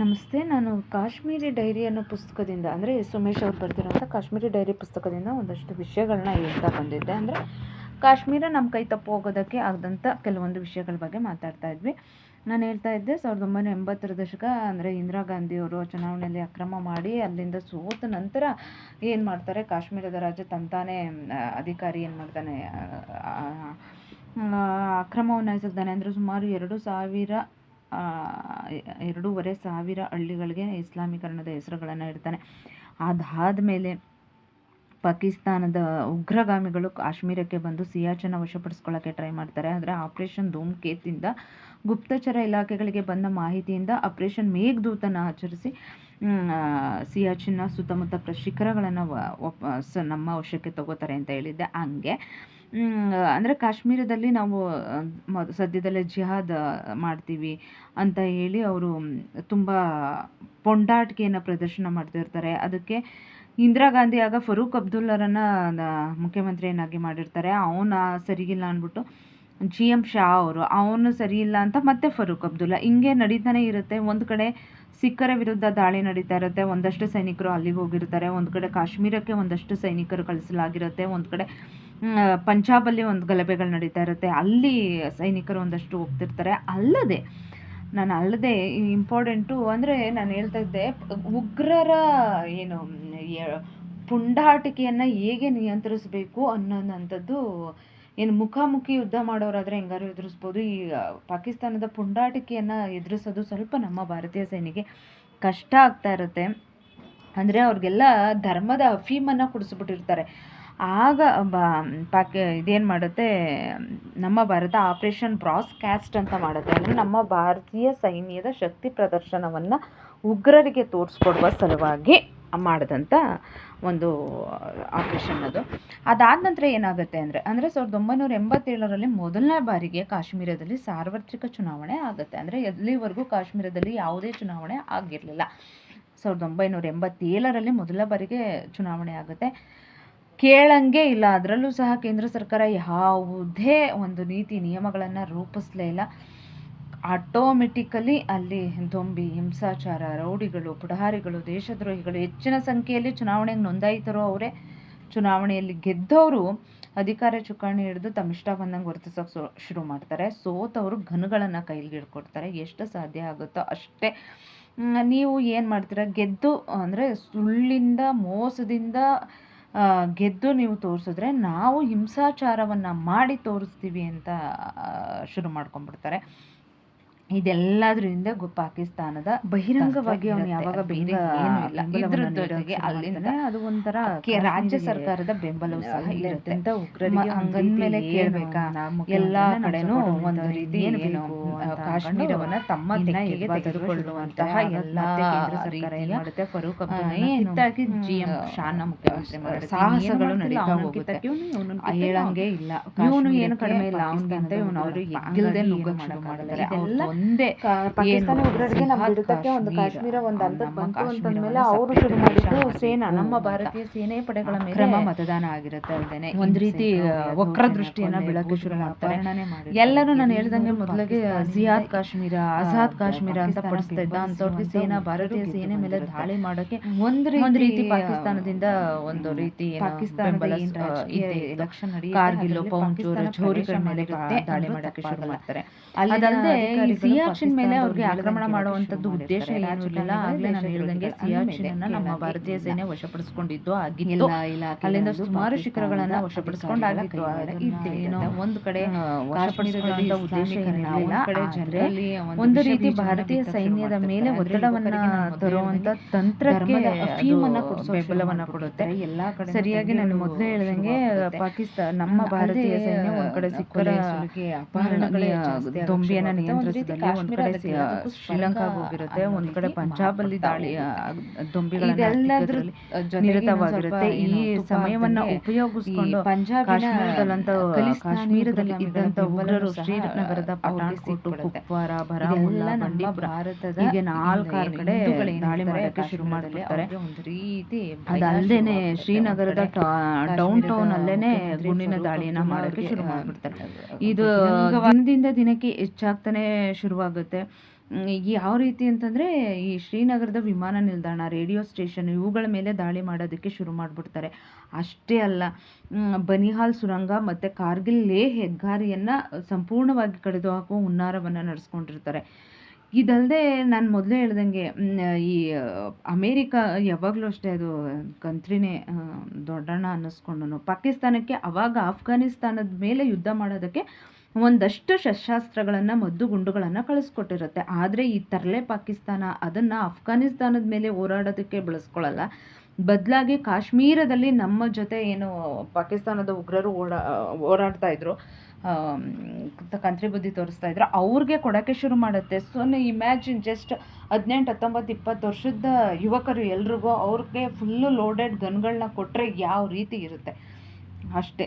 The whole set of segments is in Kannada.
ನಮಸ್ತೆ, ನಾನು ಕಾಶ್ಮೀರಿ ಡೈರಿ ಅನ್ನೋ ಪುಸ್ತಕದಿಂದ, ಅಂದರೆ ಎಸ್ ಉಮೇಶ್ ಅವ್ರು ಬರ್ತಿರೋಂಥ ಕಾಶ್ಮೀರಿ ಡೈರಿ ಪುಸ್ತಕದಿಂದ ಒಂದಷ್ಟು ವಿಷಯಗಳನ್ನ ಹೇಳ್ತಾ ಬಂದಿದ್ದೆ. ಅಂದರೆ ಕಾಶ್ಮೀರ ನಮ್ಮ ಕೈ ತಪ್ಪು ಹೋಗೋದಕ್ಕೆ ಆಗದಂಥ ಕೆಲವೊಂದು ವಿಷಯಗಳ ಬಗ್ಗೆ ಮಾತಾಡ್ತಾ ಇದ್ವಿ. ನಾನು ಹೇಳ್ತಾ ಇದ್ದೆ, ಸಾವಿರದ ಒಂಬೈನೂರ ಎಂಬತ್ತರ ದಶಕ, ಅಂದರೆ ಇಂದಿರಾ ಗಾಂಧಿಯವರು ಚುನಾವಣೆಯಲ್ಲಿ ಅಕ್ರಮ ಮಾಡಿ ಅಲ್ಲಿಂದ ಸೋತ ನಂತರ ಏನು ಮಾಡ್ತಾರೆ? ಕಾಶ್ಮೀರದ ರಾಜ್ಯ ತಂತಾನೇ ಅಧಿಕಾರಿ ಏನು ಮಾಡ್ತಾನೆ? ಅಕ್ರಮವನ್ನು ಎಸಗ್ತಾನೆ ಅಂದರೆ ಸುಮಾರು ಎರಡು ಸಾವಿರ ಎರಡೂವರೆ ಸಾವಿರ ಹಳ್ಳಿಗಳಿಗೆ ಇಸ್ಲಾಮೀಕರಣದ ಹೆಸರುಗಳನ್ನು ಇಡ್ತಾನೆ. ಅದಾದ ಮೇಲೆ ಪಾಕಿಸ್ತಾನದ ಉಗ್ರಗಾಮಿಗಳು ಕಾಶ್ಮೀರಕ್ಕೆ ಬಂದು ಸಿಯಾಚನ ವಶಪಡಿಸ್ಕೊಳ್ಳೋಕ್ಕೆ ಟ್ರೈ ಮಾಡ್ತಾರೆ. ಆದರೆ ಆಪರೇಷನ್ ಧೂಮ್ಕೇತಿಂದ ಗುಪ್ತಚರ ಇಲಾಖೆಗಳಿಗೆ ಬಂದ ಮಾಹಿತಿಯಿಂದ ಆಪರೇಷನ್ ಮೇಘದೂತನ ಆಚರಿಸಿ ಸಿಯಾಚಿನ ಸುತ್ತಮುತ್ತ ಶಿಖರಗಳನ್ನು ನಮ್ಮ ವಶಕ್ಕೆ ತಗೋತಾರೆ ಅಂತ ಹೇಳಿದ್ದೆ. ಹಂಗೆ ಅಂದರೆ ಕಾಶ್ಮೀರದಲ್ಲಿ ನಾವು ಸದ್ಯದಲ್ಲೇ ಜಿಹಾದ್ ಮಾಡ್ತೀವಿ ಅಂತ ಹೇಳಿ ಅವರು ತುಂಬ ಪೊಂಡಾಟಿಕೆಯನ್ನು ಪ್ರದರ್ಶನ ಮಾಡ್ತಿರ್ತಾರೆ ಅದಕ್ಕೆ ಇಂದಿರಾ ಗಾಂಧಿ ಆಗ ಫರೂಕ್ ಅಬ್ದುಲ್ಲರನ್ನು ಮುಖ್ಯಮಂತ್ರಿಯನ್ನಾಗಿ ಮಾಡಿರ್ತಾರೆ. ಅವನ ಸರಿಗಿಲ್ಲ ಅಂದ್ಬಿಟ್ಟು ಜಿ ಎಂ ಶಾ ಅವರು, ಅವನು ಸರಿ ಇಲ್ಲ ಅಂತ ಮತ್ತೆ ಫರೂಕ್ ಅಬ್ದುಲ್ಲಾ. ಹಿಂಗೆ ನಡೀತಾನೆ ಇರುತ್ತೆ. ಒಂದು ಕಡೆ ಸಿಖ್ಖರ ವಿರುದ್ಧ ದಾಳಿ ನಡೀತಾ ಇರುತ್ತೆ. ಒಂದಷ್ಟು ಸೈನಿಕರು ಅಲ್ಲಿಗೆ ಹೋಗಿರ್ತಾರೆ. ಒಂದು ಕಡೆ ಕಾಶ್ಮೀರಕ್ಕೆ ಒಂದಷ್ಟು ಸೈನಿಕರು ಕಳಿಸಲಾಗಿರುತ್ತೆ. ಒಂದು ಕಡೆ ಪಂಜಾಬಲ್ಲಿ ಒಂದು ಗಲಭೆಗಳು ನಡೀತಾ ಇರುತ್ತೆ. ಅಲ್ಲಿ ಸೈನಿಕರು ಒಂದಷ್ಟು ಹೋಗ್ತಿರ್ತಾರೆ. ಅಲ್ಲದೆ, ನಾನು ಅಲ್ಲದೆ ಇಂಪಾರ್ಟೆಂಟು ಅಂದರೆ ನಾನು ಹೇಳ್ತಾ ಇದ್ದೆ, ಉಗ್ರರ ಏನು ಪುಂಡಾಟಿಕೆಯನ್ನು ಹೇಗೆ ನಿಯಂತ್ರಿಸಬೇಕು ಅನ್ನೋದಂಥದ್ದು ಏನು ಮುಖಾಮುಖಿ ಯುದ್ಧ ಮಾಡೋರಾದರೆ ಹೆಂಗಾರು ಎದುರಿಸ್ಬೋದು. ಈ ಪಾಕಿಸ್ತಾನದ ಪುಂಡಾಟಿಕೆಯನ್ನು ಎದುರಿಸೋದು ಸ್ವಲ್ಪ ನಮ್ಮ ಭಾರತೀಯ ಸೇನೆಗೆ ಕಷ್ಟ ಆಗ್ತಾ ಇರುತ್ತೆ. ಅಂದರೆ ಅವ್ರಿಗೆಲ್ಲ ಧರ್ಮದ ಅಫೀಮನ್ನು ಕುಡಿಸ್ಬಿಟ್ಟಿರ್ತಾರೆ. ಆಗ, ಬಾ, ಪಾಕ, ಇದೇನು ಮಾಡುತ್ತೆ, ನಮ್ಮ ಭಾರತ ಆಪರೇಷನ್ ಬ್ರಾಸ್ ಕ್ಯಾಸ್ಟ್ ಅಂತ ಮಾಡುತ್ತೆ. ಅಂದರೆ ನಮ್ಮ ಭಾರತೀಯ ಸೈನ್ಯದ ಶಕ್ತಿ ಪ್ರದರ್ಶನವನ್ನು ಉಗ್ರರಿಗೆ ತೋರಿಸ್ಕೊಡುವ ಸಲುವಾಗಿ ಮಾಡಿದಂಥ ಒಂದು ಆಪರೇಷನ್ ಅದು. ಅದಾದ ನಂತರ ಏನಾಗುತ್ತೆ ಅಂದರೆ ಅಂದರೆ ಸಾವಿರದ ಒಂಬೈನೂರ ಎಂಬತ್ತೇಳರಲ್ಲಿ ಮೊದಲನೇ ಬಾರಿಗೆ ಕಾಶ್ಮೀರದಲ್ಲಿ ಸಾರ್ವತ್ರಿಕ ಚುನಾವಣೆ ಆಗುತ್ತೆ. ಅಂದರೆ ಎಲ್ಲಿವರೆಗೂ ಕಾಶ್ಮೀರದಲ್ಲಿ ಯಾವುದೇ ಚುನಾವಣೆ ಆಗಿರಲಿಲ್ಲ. ಸಾವಿರದ ಒಂಬೈನೂರ ಎಂಬತ್ತೇಳರಲ್ಲಿ ಮೊದಲ ಬಾರಿಗೆ ಚುನಾವಣೆ ಆಗುತ್ತೆ. ಕೇಳಂಗೆ ಇಲ್ಲ, ಅದರಲ್ಲೂ ಸಹ ಕೇಂದ್ರ ಸರ್ಕಾರ ಯಾವುದೇ ಒಂದು ನೀತಿ, ನಿಯಮಗಳನ್ನು ರೂಪಿಸಲೇ ಇಲ್ಲ. ಆಟೋಮೆಟಿಕಲಿ ಅಲ್ಲಿ ದೊಂಬಿ ಹಿಂಸಾಚಾರ, ರೌಡಿಗಳು ಪುಡಹಾರಿಗಳು ದೇಶದ್ರೋಹಿಗಳು ಹೆಚ್ಚಿನ ಸಂಖ್ಯೆಯಲ್ಲಿ ಚುನಾವಣೆಗೆ ನೋಂದಾಯಿತರೋ ಅವರೇ. ಚುನಾವಣೆಯಲ್ಲಿ ಗೆದ್ದವರು ಅಧಿಕಾರ ಚುಕ್ಕಾಣಿ ಹಿಡಿದು ತಮ್ಮಿಷ್ಟ ಬಂದಂಗೆ ಗುರುತಿಸೋಕೆ ಶುರು ಮಾಡ್ತಾರೆ. ಸೋತವರು ಘನಗಳನ್ನು ಕೈಲಿ ಹಿಡ್ಕೊಡ್ತಾರೆ. ಎಷ್ಟು ಸಾಧ್ಯ ಆಗುತ್ತೋ ಅಷ್ಟೇ. ನೀವು ಏನು ಮಾಡ್ತೀರಾ? ಗೆದ್ದು ಅಂದರೆ ಸುಳ್ಳಿಂದ, ಮೋಸದಿಂದ ಗೆದ್ದು ನೀವು ತೋರಿಸಿದ್ರೆ ನಾವು ಹಿಂಸಾಚಾರವನ್ನು ಮಾಡಿ ತೋರಿಸ್ತೀವಿ ಅಂತ ಶುರು ಮಾಡ್ಕೊಂಡ್ಬಿಡ್ತಾರೆ. ಇದೆಲ್ಲದರಿಂದ ಗು ಪಾಕಿಸ್ತಾನದ ಬಹಿರಂಗವಾಗಿ ಅವನು ಯಾವಾಗ ಬೇರೆ ಏನು ಇಲ್ಲ. ಇದ್ರ ಜೊತೆಗೆ ಅಲ್ಲಿಂದ ಅದು ಒಂಥರ ರಾಜ್ಯ ಸರ್ಕಾರದ ಬೆಂಬಲವೂ ಸಹ ಇರುತ್ತೆ. ಮ- ಮೇಲೆ ಕೇಳಬೇಕಾ? ಎಲ್ಲಾ ಕಡೆನೂ ಒಂದು ರೀತಿ ಏನು ಕಾಶ್ಮೀರವನ್ನ ತಮ್ಮ ತೆಕ್ಕೆಗೆ ತೆಗೆದುಕೊಳ್ಳುವಂತಹ ಎಲ್ಲಾ ರೀತಿಯ ಮಾಡುತ್ತೆ? ಫರೂಕ್ ಏನು? ಜಿ ಎಂ ಶಾನ ಮುಖ್ಯಮಂತ್ರಿ ಸಾಹಸಗಳು ನಡೀತಾ ಹೋಗುತ್ತೆ. ಹೇಳಂಗೆ ಇಲ್ಲ. ಇವನು ಏನು ಕಡಿಮೆ ಇಲ್ಲ. ಅವನಿಗಿಂತ ಇವನು ಅವರು ಎಗ್ಗಿಲ್ದೆ ನುಗ್ಗಕ್ಕೆ ಶುರು ಮಾಡಿದ್ದಾರೆ ಇದೆಲ್ಲ ಒಂದೇ ಪಾಕಿಸ್ತಾನ ಏನು ಉಗ್ರರಿಗೆ ನಮ್ಮ ಹಿಡಿತಕ್ಕೆ ಒಂದು ಕಾಶ್ಮೀರ ಒಂದು ನಮ್ಮ ಹಂತಕ್ಕೆ ಬಂತು ಕಾಶ್ಮೀರವನ್ನ ಅಂತಂದ್ಮೇಲೆ ಅವರು ಶುರು ಮಾಡಿದ್ದು ಸೇನಾ ನಮ್ಮ ಭಾರತೀಯ ಸೇನೆ ಪಡೆಗಳ ಮೇಲೆ ಅಕ್ರಮ ಮತದಾನ ಆಗಿರುತ್ತೆ ಅಲ್ದೇನೆ ಒಂದ್ ರೀತಿ ವಕ್ರ ದೃಷ್ಟಿಯನ್ನ ಬೆಳಕು ಶುರು ಮಾಡ್ತಾರೆ. ಎಲ್ಲರೂ ನಾನು ಹೇಳ್ದಂಗೆ ಮೊದಲಿಗೆ ಜಿಯಾದ್ ಕಾಶ್ಮೀರ ಆಜಾದ್ ಕಾಶ್ಮೀರ ಅಂತ ಪಡಿಸ್ತಾ ಇದ್ದ ಅಂತವ್ರಿಗೆ ಸೇನಾ ಭಾರತೀಯ ಸೇನೆ ಮೇಲೆ ದಾಳಿ ಮಾಡೋಕೆ ಒಂದು ಒಂದ್ ರೀತಿ ಪಾಕಿಸ್ತಾನದಿಂದ ಒಂದು ರೀತಿ ಪಾಕಿಸ್ತಾನ ಪಾಕಿಸ್ತಾನದ ಕಾರ್ಗಿಲ್ ಪೌಂಚೂರು ಪಾಕಿಸ್ತಾನ ಮೇಲೆ ದಾಳಿ ಮಾಡೋಕೆ ಶುರು ಮಾಡ್ತಾರೆ. ಅದಲ್ಲದೆ ಸಿಯಾಚಿನ್ ಮೇಲೆ ಅವ್ರಿಗೆ ಆಕ್ರಮಣ ಮಾಡುವಂತದ್ದು ಉದ್ದೇಶ ಏನಿರಲಿಲ್ಲ ಆಗ್ಲೇ ಇರಲಿಲ್ಲ ಆಗಲೇ ನಾನು ಹೇಳಿದಂಗೆ ಸಿಯಾಚಿನ್ ಅನ್ನ ನಮ್ಮ ಭಾರತೀಯ ಸೇನೆ ವಶಪಡಿಸಿಕೊಂಡಿದ್ದು ಆಗಿತ್ತು. ಅಲ್ಲಿಂದ ಸುಮಾರು ಶಿಖರಗಳನ್ನ ವಶಪಡಿಸಿಕೊಂಡಾಗಿತ್ತು. ಏನೋ ಒಂದು ಕಡೆ ಕಾಶ್ಮೀರದ ಉದ್ದೇಶ ಏನಿರಲಿಲ್ಲ. ಕಡೆ ಜನರಲ್ಲಿ ಒಂದು ರೀತಿ ಭಾರತೀಯ ಸೈನ್ಯದ ಮೇಲೆ ಒತ್ತಡವನ್ನ ತರುವಂತ ತಂತ್ರಕ್ಕೆ ಅಫೀಮನ್ನ ಬೆಂಬಲವನ್ನ ಕೊಡುತ್ತೆ. ಎಲ್ಲಾ ಕಡೆ ಸರಿಯಾಗಿ ನಾನು ಮೊದಲೇ ಹೇಳಿದಂಗೆ ಪಾಕಿಸ್ತಾನ ನಮ್ಮ ಭಾರತೀಯ ಸೈನ್ಯ ಒಂದ್ ಕಡೆ ಸಿಕ್ಕರ ಅಪಹರಣಗಳೇ ದೊಂಬಿಯನ್ನ ನಿಯಂತ್ರಿಸಿದಲ್ಲಿ ಒಂದ್ ಕಡೆ ಸಿ- ಹೋಗಿರುತ್ತೆ ಒಂದ್ ಕಡೆ ಪಂಜಾಬ್ ಅಲ್ಲಿ ದಾಳಿ ನಿರತವಾಗಿರುತ್ತೆ. ಈ ಸಮಯವನ್ನ ಉಪಯೋಗಿಸಿಕೊಂಡು ಪಂಜಾಬ್ ಕಾಶ್ಮೀರದಲ್ಲಿ ಇದ್ದಂತ ಉಗ್ರರು ಶ್ರೀನಗರದ ಪಠಾಣ್ಕೋಟ್ ಕುಪ್ವಾರ ಬರಾಮುಲ್ಲಾ ಬಂಡೀಪುರ ಭಾರತದ ಹೀಗೆ ನಾಲ್ಕಾರು ಕಡೆ ದಾಳಿ ಮಾಡಕ್ಕೆ ಶುರು ಮಾಡ್ತಾರೆ ಒಂದು ರೀತಿ ಅದಲ್ದೇನೆ ಶ್ರೀನಗರದ ಡೌನ್ ಟೌನ್ ಅಲ್ಲೇನೆ ಗುಂಡಿನ ದಾಳಿಯನ್ನ ಮಾಡಕ್ಕೆ ಶುರು ಮಾಡ್ಬಿಡ್ತಾರೆ. ಇದು ಒಂದಿಂದ ದಿನದಿಂದ ದಿನಕ್ಕೆ ಹೆಚ್ಚಾಗ್ತಾನೆ ಶುರುವಾಗುತ್ತೆ. ಯಾವ ರೀತಿ ಅಂತಂದರೆ, ಈ ಶ್ರೀನಗರದ ವಿಮಾನ ನಿಲ್ದಾಣ, ರೇಡಿಯೋ ಸ್ಟೇಷನ್ ಇವುಗಳ ಮೇಲೆ ದಾಳಿ ಮಾಡೋದಕ್ಕೆ ಶುರು ಮಾಡಿಬಿಡ್ತಾರೆ. ಅಷ್ಟೇ ಅಲ್ಲ ಬನಿಹಾಲ್ ಸುರಂಗ ಮತ್ತು ಕಾರ್ಗಿಲ್ ಲೇ ಹೆದ್ದಾರಿಯನ್ನು ಸಂಪೂರ್ಣವಾಗಿ ಕಡಿದು ಹಾಕುವ ಹುನ್ನಾರವನ್ನು ನಡೆಸ್ಕೊಂಡಿರ್ತಾರೆ. ಇದಲ್ಲದೆ ನಾನು ಮೊದಲೇ ಹೇಳ್ದಂಗೆ ಈ, ಅಮೇರಿಕ ಯಾವಾಗಲೂ ಅಷ್ಟೇ ಅದು ಕಂತ್ರಿನೇ ದೊಡ್ಡಣ್ಣ ಅನ್ನಿಸ್ಕೊಂಡು ಪಾಕಿಸ್ತಾನಕ್ಕೆ ಅವಾಗ ಆಫ್ಘಾನಿಸ್ತಾನದ ಮೇಲೆ ಯುದ್ಧ ಮಾಡೋದಕ್ಕೆ ಒಂದಷ್ಟು ಶಸ್ತ್ರಾಸ್ತ್ರಗಳನ್ನು, ಮದ್ದು ಗುಂಡುಗಳನ್ನು ಕಳಿಸ್ಕೊಟ್ಟಿರುತ್ತೆ. ಆದರೆ ಈ ತರಲೆ ಪಾಕಿಸ್ತಾನ ಅದನ್ನು ಅಫ್ಘಾನಿಸ್ತಾನದ ಮೇಲೆ ಹೋರಾಡೋದಕ್ಕೆ ಬಳಸ್ಕೊಳ್ಳಲ್ಲ ಬದಲಾಗಿ ಕಾಶ್ಮೀರದಲ್ಲಿ ನಮ್ಮ ಜೊತೆ ಏನು ಪಾಕಿಸ್ತಾನದ ಉಗ್ರರು ಓಡಾ, ಹೋರಾಡ್ತಾ ಇದ್ರು ಕಂತ್ರಿ ಬುದ್ಧಿ ತೋರಿಸ್ತಾ ಇದ್ರು, ಅವ್ರಿಗೆ ಕೊಡೋಕ್ಕೆ ಶುರು ಮಾಡುತ್ತೆ. ಸೊ ಇಮ್ಯಾಜಿನ್ ಜಸ್ಟ್ ಹದಿನೆಂಟು, ಹತ್ತೊಂಬತ್ತು, ಇಪ್ಪತ್ತು ವರ್ಷದ ಯುವಕರು ಎಲ್ರಿಗೂ ಅವ್ರಿಗೆ ಫುಲ್ಲು ಲೋಡೆಡ್ ಗನ್ಗಳನ್ನ ಕೊಟ್ಟರೆ ಯಾವ ರೀತಿ ಇರುತ್ತೆ? ಅಷ್ಟೇ.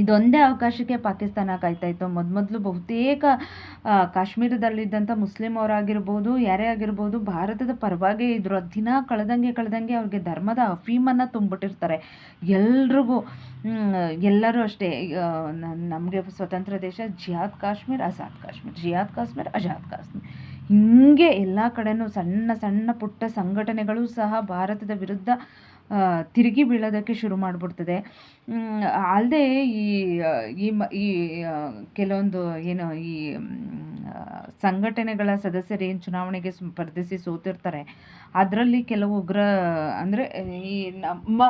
ಇದೊಂದೇ ಅವಕಾಶಕ್ಕೆ ಪಾಕಿಸ್ತಾನ ಕಾಯ್ತಾ ಇತ್ತು. ಮೊದಲು ಬಹುತೇಕ ಕಾಶ್ಮೀರದಲ್ಲಿದ್ದಂಥ ಮುಸ್ಲಿಂ ಅವರಾಗಿರ್ಬೋದು, ಯಾರೇ ಆಗಿರ್ಬೋದು, ಭಾರತದ ಪರವಾಗೇ ಇದ್ರು ದಿನ ಕಳೆದಂಗೆ ಕಳೆದಂಗೆ ಅವ್ರಿಗೆ ಧರ್ಮದ ಅಫೀಮನ್ನು ತುಂಬಿಟ್ಟಿರ್ತಾರೆ ಎಲ್ರಿಗೂ ಎಲ್ಲರೂ ಅಷ್ಟೇ. ನಮಗೆ ಸ್ವತಂತ್ರ ದೇಶ ಜಿಯಾದ್ ಕಾಶ್ಮೀರ್ ಆಜಾದ್ ಕಾಶ್ಮೀರ್. ಜಿಯಾದ್ ಕಾಶ್ಮೀರ್ ಆಜಾದ್ ಕಾಶ್ಮೀರ್. ಹೀಗೆ ಎಲ್ಲ ಕಡೆನೂ ಸಣ್ಣ ಸಣ್ಣ ಪುಟ್ಟ ಸಂಘಟನೆಗಳು ಸಹ ಭಾರತದ ವಿರುದ್ಧ ತಿರುಗಿ ಬೀಳೋದಕ್ಕೆ ಶುರು ಮಾಡಿಬಿಡ್ತದೆ. ಅಲ್ಲದೆ ಈ ಈ ಮ, ಈ ಕೆಲವೊಂದು ಏನು ಈ ಸಂಘಟನೆಗಳ ಸದಸ್ಯರು ಏನು ಚುನಾವಣೆಗೆ ಸ್ಪರ್ಧಿಸಿ ಸೋತಿರ್ತಾರೆ, ಅದರಲ್ಲಿ ಕೆಲವು ಉಗ್ರ, ಅಂದರೆ ಈ ನಮ್ಮ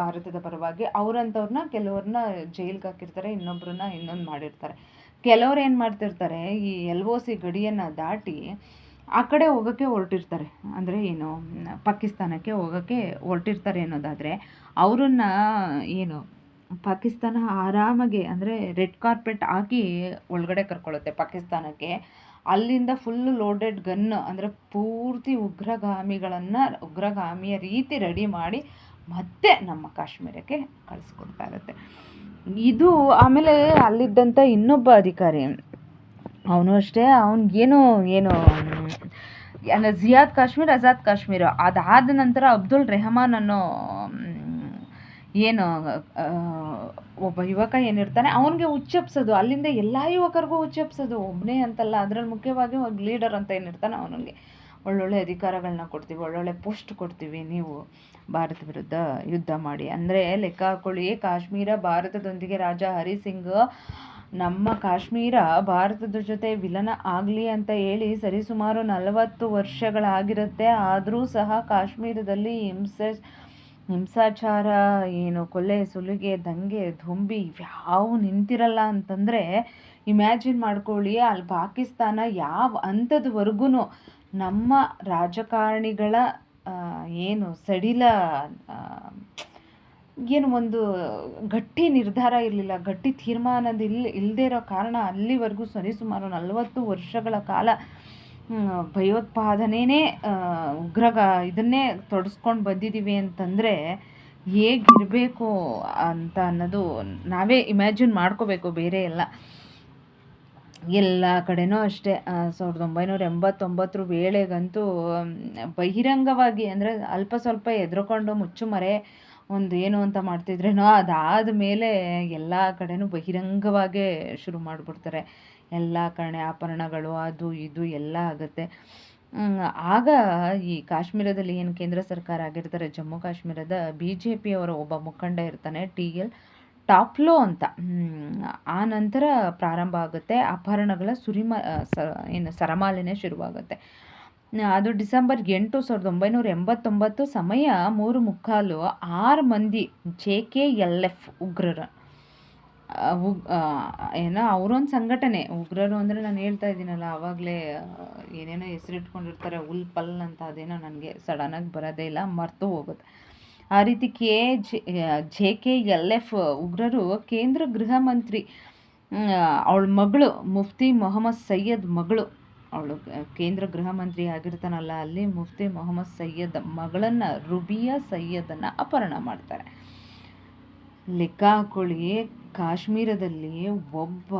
ಭಾರತದ ಪರವಾಗಿ ಅವರಂಥವ್ರನ್ನ ಕೆಲವ್ರನ್ನ ಜೈಲ್ಗೆ ಹಾಕಿರ್ತಾರೆ ಇನ್ನೊಬ್ಬರನ್ನ ಇನ್ನೊಂದು ಮಾಡಿರ್ತಾರೆ. ಕೆಲವ್ರು ಏನು ಮಾಡ್ತಿರ್ತಾರೆ, ಈ ಎಲ್ ಒ ಸಿ ಗಡಿಯನ್ನು ದಾಟಿ ಆ ಕಡೆ ಹೋಗೋಕ್ಕೆ ಹೊರಟಿರ್ತಾರೆ. ಅಂದರೆ ಏನು ಪಾಕಿಸ್ತಾನಕ್ಕೆ ಹೋಗೋಕ್ಕೆ ಹೊರಟಿರ್ತಾರೆ ಅನ್ನೋದಾದರೆ, ಅವರನ್ನ ಏನು, ಪಾಕಿಸ್ತಾನ ಆರಾಮಾಗಿ, ಅಂದರೆ ರೆಡ್ ಕಾರ್ಪೆಟ್ ಹಾಕಿ ಒಳಗಡೆ ಕರ್ಕೊಳ್ಳುತ್ತೆ ಪಾಕಿಸ್ತಾನಕ್ಕೆ. ಅಲ್ಲಿಂದ ಫುಲ್ ಲೋಡೆಡ್ ಗನ್ ಅಂದರೆ ಪೂರ್ತಿ ಉಗ್ರಗಾಮಿಗಳನ್ನು, ಉಗ್ರಗಾಮಿಯ ರೀತಿ ರೆಡಿ ಮಾಡಿ ಮತ್ತೆ ನಮ್ಮ ಕಾಶ್ಮೀರಕ್ಕೆ ಕಳಿಸ್ಕೊಡ್ತಾ ಇರುತ್ತೆ. ಇದು ಆಮೇಲೆ ಅಲ್ಲಿದ್ದಂಥ ಇನ್ನೊಬ್ಬ ಅಧಿಕಾರಿ. ಅವನು ಅಷ್ಟೇ ಅವ್ನಿಗೇನು ಏನು ಅಂದರೆ ಜಿಯಾದ್ ಕಾಶ್ಮೀರ್ ಆಜಾದ್ ಕಾಶ್ಮೀರ. ಅದಾದ ನಂತರ ಅಬ್ದುಲ್ ರೆಹಮಾನ್ ಅನ್ನೋ ಏನು ಒಬ್ಬ ಯುವಕ ಏನಿರ್ತಾನೆ, ಅವನಿಗೆ ಉಚ್ಚಪ್ಸೋದು ಅಲ್ಲಿಂದ ಎಲ್ಲ ಯುವಕರಿಗೂ ಉಚ್ಚಪ್ಸೋದು ಒಬ್ಬನೇ ಅಂತಲ್ಲ, ಅದರಲ್ಲಿ ಮುಖ್ಯವಾಗಿ ಒಬ್ಬ ಲೀಡರ್ ಅಂತ ಏನಿರ್ತಾನೆ ಅವನಿಗೆ. ಒಳ್ಳೊಳ್ಳೆ ಅಧಿಕಾರಗಳನ್ನ ಕೊಡ್ತೀವಿ, ಒಳ್ಳೊಳ್ಳೆ ಪೋಸ್ಟ್ ಕೊಡ್ತೀವಿ ನೀವು ಭಾರತ ವಿರುದ್ಧ ಯುದ್ಧ ಮಾಡಿ. ಅಂದರೆ ಲೆಕ್ಕ ಹಾಕೊಳ್ಳಿ, ಕಾಶ್ಮೀರ ಭಾರತದೊಂದಿಗೆ ರಾಜ ಹರಿ ಸಿಂಗ್ ನಮ್ಮ ಕಾಶ್ಮೀರ ಭಾರತದ ಜೊತೆ ವಿಲನ ಆಗಲಿ ಅಂತ ಹೇಳಿ ಸರಿಸುಮಾರು ನಲವತ್ತು ವರ್ಷಗಳಾಗಿರುತ್ತೆ. ಆದರೂ ಸಹ ಕಾಶ್ಮೀರದಲ್ಲಿ ಹಿಂಸೆ, ಹಿಂಸಾಚಾರ, ಏನು ಕೊಲೆ, ಸುಲಿಗೆ, ದಂಗೆ, ಧುಂಬಿ ಯಾವ ನಿಂತಿರಲ್ಲ ಅಂತಂದರೆ ಇಮ್ಯಾಜಿನ್ ಮಾಡ್ಕೊಳ್ಳಿ ಅಲ್ಲಿ ಪಾಕಿಸ್ತಾನ ಯಾವ ಹಂತದವರೆಗೂ ನಮ್ಮ ರಾಜಕಾರಣಿಗಳ ಏನು ಸಡಿಲ ಏನು ಒಂದು ಗಟ್ಟಿ ನಿರ್ಧಾರ ಇರಲಿಲ್ಲ, ಗಟ್ಟಿ ತೀರ್ಮಾನದ ಇಲ್ ಇಲ್ಲದೇ ಇರೋ ಕಾರಣ ಅಲ್ಲಿವರೆಗೂ ಸರಿಸುಮಾರು ನಲವತ್ತು ವರ್ಷಗಳ ಕಾಲ ಭಯೋತ್ಪಾದನೆನೇ ಉಗ್ರಗ ಇದನ್ನೇ ತೊಡಸ್ಕೊಂಡು ಬಂದಿದ್ದೀವಿ ಅಂತಂದರೆ ಹೇಗಿರಬೇಕು ಅಂತ ಅನ್ನೋದು ನಾವೇ ಇಮ್ಯಾಜಿನ್ ಮಾಡ್ಕೋಬೇಕು, ಬೇರೆ ಎಲ್ಲ. ಎಲ್ಲ ಕಡೆನೂ ಅಷ್ಟೇ ಸಾವಿರದ ಒಂಬೈನೂರ ಎಂಬತ್ತೊಂಬತ್ತರ ವೇಳೆಗಂತೂ ಬಹಿರಂಗವಾಗಿ ಅಂದರೆ ಅಲ್ಪ ಸ್ವಲ್ಪ ಎದ್ರುಕೊಂಡು ಮುಚ್ಚುಮರೆ ಒಂದು ಏನು ಅಂತ ಮಾಡ್ತಿದ್ರೇನೋ ಅದಾದ ಮೇಲೆ ಎಲ್ಲ ಕಡೆನೂ ಬಹಿರಂಗವಾಗೇ ಶುರು ಮಾಡಿಬಿಡ್ತಾರೆ. ಎಲ್ಲ ಕಡೆ ಆಭರಣಗಳು, ಅದು ಇದು ಎಲ್ಲ ಆಗುತ್ತೆ. ಆಗ ಈ ಕಾಶ್ಮೀರದಲ್ಲಿ ಏನು ಕೇಂದ್ರ ಸರ್ಕಾರ ಆಗಿರ್ತಾರೆ, ಜಮ್ಮು ಕಾಶ್ಮೀರದ ಬಿ ಜೆ ಪಿಯವರ ಒಬ್ಬ ಮುಖಂಡ ಇರ್ತಾನೆ, ಟಿ ಎಲ್ ಟಾಪ್ಲೋ ಅಂತ. ಆ ನಂತರ ಪ್ರಾರಂಭ ಆಗುತ್ತೆ. ಅಪಹರಣಗಳ ಸುರಿಮ, ಸ, ಏನು ಸರಮಾಲೆನೇ ಶುರುವಾಗುತ್ತೆ. ಅದು ಡಿಸೆಂಬರ್ ಎಂಟು ಸಾವಿರದ ಒಂಬೈನೂರ ಎಂಬತ್ತೊಂಬತ್ತು ಸಮಯ ಮೂರು ಮುಕ್ಕಾಲು ಆರು ಮಂದಿ ಜೆ ಕೆ ಎಲ್ ಎಫ್ ಉಗ್ರರು. ಏನೋ ಅವರೊಂದು ಸಂಘಟನೆ. ಉಗ್ರರು ಅಂದರೆ ನಾನು ಹೇಳ್ತಾ ಇದ್ದೀನಲ್ಲ, ಆವಾಗಲೇ ಏನೇನೋ ಹೆಸರಿಟ್ಕೊಂಡಿರ್ತಾರೆ, ಉಲ್ ಪಲ್ ಅಂತ ಅದೇನೋ ನನಗೆ ಸಡನ್ನಾಗಿ ಬರೋದೇ ಇಲ್ಲ, ಮರ್ತು ಹೋಗುತ್ತೆ. ಆ ರೀತಿ K, J J K L F ಉಗ್ರರು ಕೇಂದ್ರ ಗೃಹ ಮಂತ್ರಿ ಅವಳ ಮಗಳು, ಮುಫ್ತಿ ಮೊಹಮ್ಮದ್ ಸಯ್ಯದ್ ಮಗಳು ಅವಳು ಕೇಂದ್ರ ಗೃಹ ಮಂತ್ರಿ ಆಗಿರ್ತಾನಲ್ಲ, ಅಲ್ಲಿ ಮುಫ್ತಿ ಮೊಹಮ್ಮದ್ ಸಯ್ಯದ್ ಮಗಳನ್ನು ರುಬಿಯಾ ಸಯ್ಯದನ್ನು ಅಪಹರಣ ಮಾಡ್ತಾರೆ. ಲೆಕ್ಕ ಹಾಕೊಳ್ಳಿ ಕಾಶ್ಮೀರದಲ್ಲಿ ಒಬ್ಬ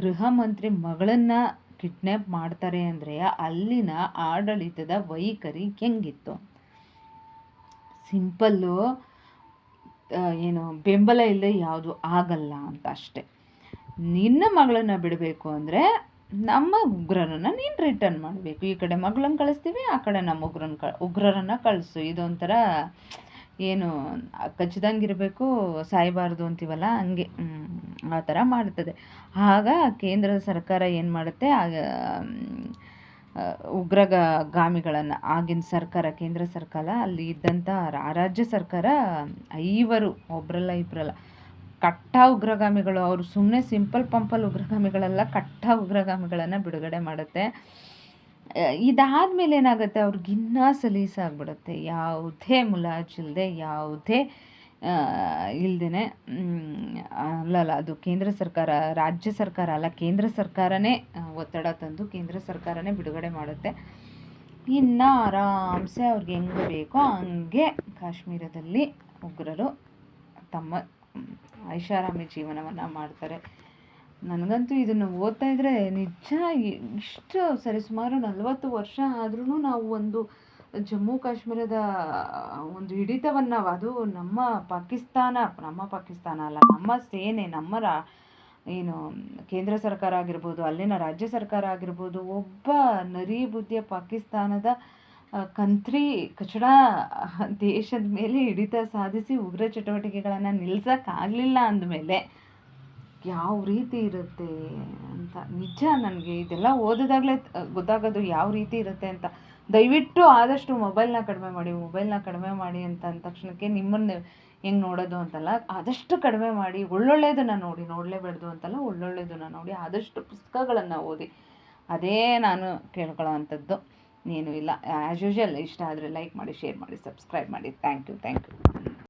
ಗೃಹ ಮಂತ್ರಿ ಮಗಳನ್ನು ಕಿಡ್ನ್ಯಾಪ್ ಮಾಡ್ತಾರೆ ಅಂದರೆ ಅಲ್ಲಿನ ಆಡಳಿತದ ವೈಖರಿ ಹೆಂಗಿತ್ತು? ಸಿಂಪಲ್ಲು ಏನು ಬೆಂಬಲ ಇಲ್ಲದೆ ಯಾವುದು ಆಗಲ್ಲ ಅಂತ ಅಷ್ಟೆ. ನಿನ್ನ ಮಗಳನ್ನು ಬಿಡಬೇಕು ಅಂದರೆ ನಮ್ಮ ಉಗ್ರರನ್ನು ನೀನು ರಿಟರ್ನ್ ಮಾಡಬೇಕು. ಈ ಕಡೆ ಮಗಳನ್ನ ಕಳಿಸ್ತೀವಿ, ಆ ಕಡೆ ನಮ್ಮ ಉಗ್ರನ್ನ ಕ, ಉಗ್ರರನ್ನು ಕಳಿಸು. ಇದೊಂಥರ ಏನು ಕಚ್ಚಿದಂಗಿರಬೇಕು ಸಾಯಬಾರ್ದು ಅಂತೀವಲ್ಲ, ಹಂಗೆ. ಆ ಥರ ಮಾಡ್ತದೆ. ಆಗ ಕೇಂದ್ರ ಸರ್ಕಾರ ಏನು ಮಾಡುತ್ತೆ? ಆಗ ಉಗ್ರಗ ಗಾಮಿಗಳನ್ನು, ಆಗಿನ ಸರ್ಕಾರ, ಕೇಂದ್ರ ಸರ್ಕಾರ, ಅಲ್ಲಿ ಇದ್ದಂಥ ರಾಜ್ಯ ಸರ್ಕಾರ ಐವರು ಒಬ್ಬರಲ್ಲ ಇಬ್ಬರಲ್ಲ ಕಟ್ಟ ಉಗ್ರಗಾಮಿಗಳು, ಅವರು ಸುಮ್ಮನೆ ಸಿಂಪಲ್ ಪಂಪಲ್ ಉಗ್ರಗಾಮಿಗಳೆಲ್ಲ ಕಟ್ಟ ಉಗ್ರಗಾಮಿಗಳನ್ನು ಬಿಡುಗಡೆ ಮಾಡುತ್ತೆ. ಇದಾದಮೇಲೆ ಏನಾಗುತ್ತೆ ಅವ್ರಿಗಿನ್ನ ಸಲೀಸಾಗ್ಬಿಡುತ್ತೆ ಯಾವುದೇ ಮುಲಾಜಿಲ್ಲದೆ ಯಾವುದೇ ಇಲ್ದೇ ಅಲ್ಲಲ್ಲ ಅದು ಕೇಂದ್ರ ಸರ್ಕಾರ, ರಾಜ್ಯ ಸರ್ಕಾರ ಅಲ್ಲ, ಕೇಂದ್ರ ಸರ್ಕಾರನೇ ಒತ್ತಡ ತಂದು ಕೇಂದ್ರ ಸರ್ಕಾರನೇ ಬಿಡುಗಡೆ ಮಾಡುತ್ತೆ. ಇನ್ನು ಆರಾಮ್ಸೆ ಅವ್ರಿಗೆ ಹೆಂಗೆ ಬೇಕೋ ಹಂಗೆ ಕಾಶ್ಮೀರದಲ್ಲಿ ಉಗ್ರರು ತಮ್ಮ ಐಷಾರಾಮಿ ಜೀವನವನ್ನು ಮಾಡ್ತಾರೆ. ನನಗಂತೂ ಇದನ್ನು ಓದ್ತಾ ಇದ್ದರೆ ನಿಜ ಇಷ್ಟು ಸರಿಸುಮಾರು ನಲವತ್ತು ವರ್ಷ ಆದ್ರೂ ನಾವು ಒಂದು ಜಮ್ಮು ಕಾಶ್ಮೀರದ ಒಂದು ಹಿಡಿತವನ್ನು ಅದು ನಮ್ಮ ಪಾಕಿಸ್ತಾನ ನಮ್ಮ ಪಾಕಿಸ್ತಾನ ಅಲ್ಲ, ನಮ್ಮ ಸೇನೆ, ನಮ್ಮ ರಾ ಏನು ಕೇಂದ್ರ ಸರ್ಕಾರ ಆಗಿರ್ಬೋದು, ಅಲ್ಲಿನ ರಾಜ್ಯ ಸರ್ಕಾರ ಆಗಿರ್ಬೋದು, ಒಬ್ಬ ನರಿ ಬುದ್ಧಿಯ ಪಾಕಿಸ್ತಾನದ ಕಂತ್ರಿ ಕಚಡ ದೇಶದ ಮೇಲೆ ಹಿಡಿತ ಸಾಧಿಸಿ ಉಗ್ರ ಚಟುವಟಿಕೆಗಳನ್ನು ನಿಲ್ಸೋಕ್ಕಾಗಲಿಲ್ಲ ಅಂದಮೇಲೆ ಯಾವ ರೀತಿ ಇರುತ್ತೆ ಅಂತ ನಿಜ ನನಗೆ ಇದೆಲ್ಲ ಓದಿದಾಗಲೇ ಗೊತ್ತಾಗೋದು ಯಾವ ರೀತಿ ಇರುತ್ತೆ ಅಂತ. ದಯವಿಟ್ಟು ಆದಷ್ಟು ಮೊಬೈಲ್ನ ಕಡಿಮೆ ಮಾಡಿ, ಮೊಬೈಲ್ನ ಕಡಿಮೆ ಮಾಡಿ ಅಂತ ಅಂದ ತಕ್ಷಣಕ್ಕೆ ನಿಮ್ಮನ್ನು ಹೆಂಗೆ ನೋಡೋದು ಅಂತಲ್ಲ, ಆದಷ್ಟು ಕಡಿಮೆ ಮಾಡಿ ಒಳ್ಳೊಳ್ಳೆಯದನ್ನು ನೋಡಿ ನೋಡಲೇಬಾರ್ದು ಅಂತಲ್ಲ ಒಳ್ಳೊಳ್ಳೆಯದನ್ನು ನೋಡಿ, ಆದಷ್ಟು ಪುಸ್ತಕಗಳನ್ನು ಓದಿ. ಅದೇ ನಾನು ಕೇಳ್ಕೊಳ್ಳೋ ಅಂಥದ್ದು. ಏನೂ ಇಲ್ಲ ಆ್ಯಸ್ ಯೂಶ್ವಲ್ ಇಷ್ಟ ಆದರೆ ಲೈಕ್ ಮಾಡಿ ಶೇರ್ ಮಾಡಿ ಸಬ್ಸ್ಕ್ರೈಬ್ ಮಾಡಿ. Thank you thank you